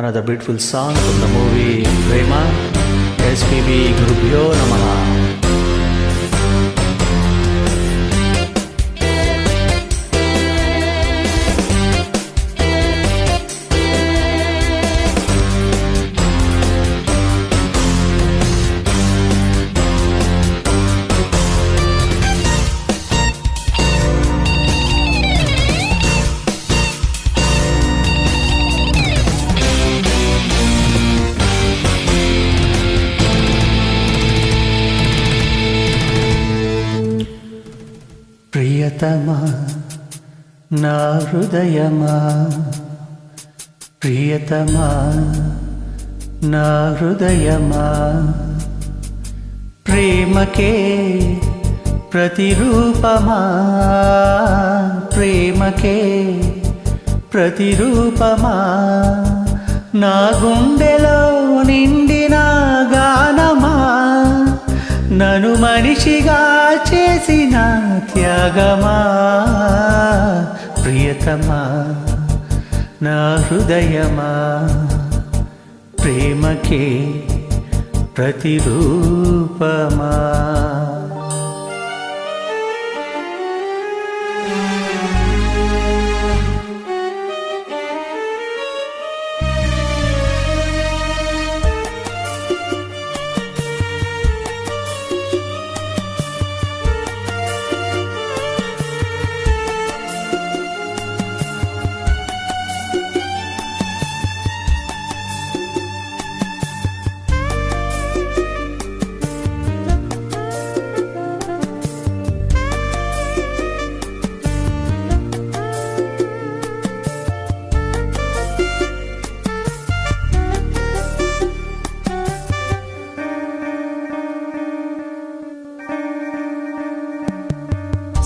Another beautiful song from the movie Prema. SPB Gurubhyo Namaha. ప్రియతమా నా హృదయమా? ప్రియతమా నా హృదయమా? ప్రేమకే ప్రతిరూపమా? ప్రేమకే ప్రతిరూపమా? నా గుండెలో నిండిన నన్ను మనిషిగా చేసిన త్యాగమా? ప్రియతమా? నా హృదయమా? ప్రేమకే ప్రతిరూపమా?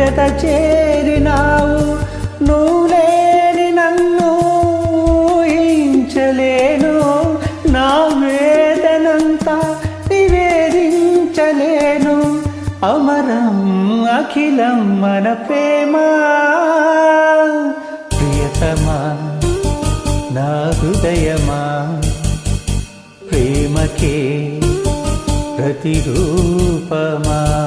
జత చేరినావు. నువ్వు లేని నన్ను ఊహించలేను. నా వేదనంతా నివేదించలేను. అమరం అఖిలం మన ప్రేమ. ప్రియతమా నా హృదయమా? ప్రేమకే ప్రతిరూపమా?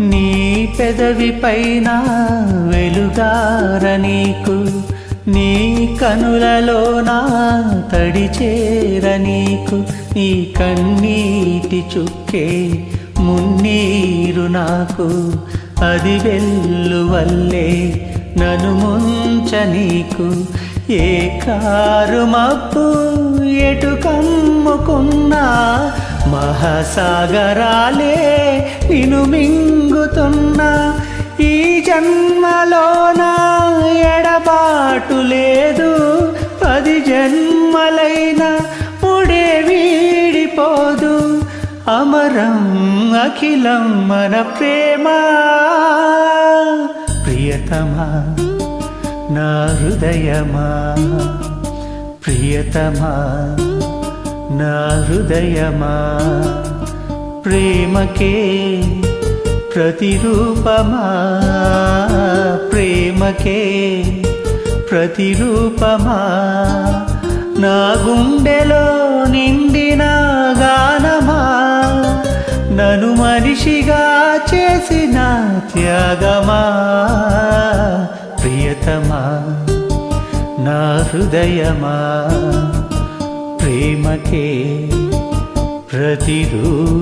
నీ పెదవి పైన వెలుగార నీకు. నీ కనులలోన తడి చేర నీకు. నీ కన్నీటి చుక్కే మున్నీరు నాకు. అది వెల్లువల్లే నను ముంచ నీకు. ఏ కారు మప్పు ఎటు కమ్ముకున్నా మహాసాగరాలే నిను జన్మలోన ఎడబాటు లేదు. పది జన్మలైన ముడే వీడిపోదు. అమరం అఖిలం మన ప్రేమ. ప్రియతమా నా హృదయమా? ప్రియతమా నా హృదయమా? ప్రేమకే ప్రతిరూపమా? ప్రేమకే ప్రతిరూపమా? నా గుండెలో నిండిన గానమా? నను మనిషిగా చేసిన త్యాగమా? ప్రియతమా నా హృదయమా? ప్రేమకే ప్రతిరూపమా?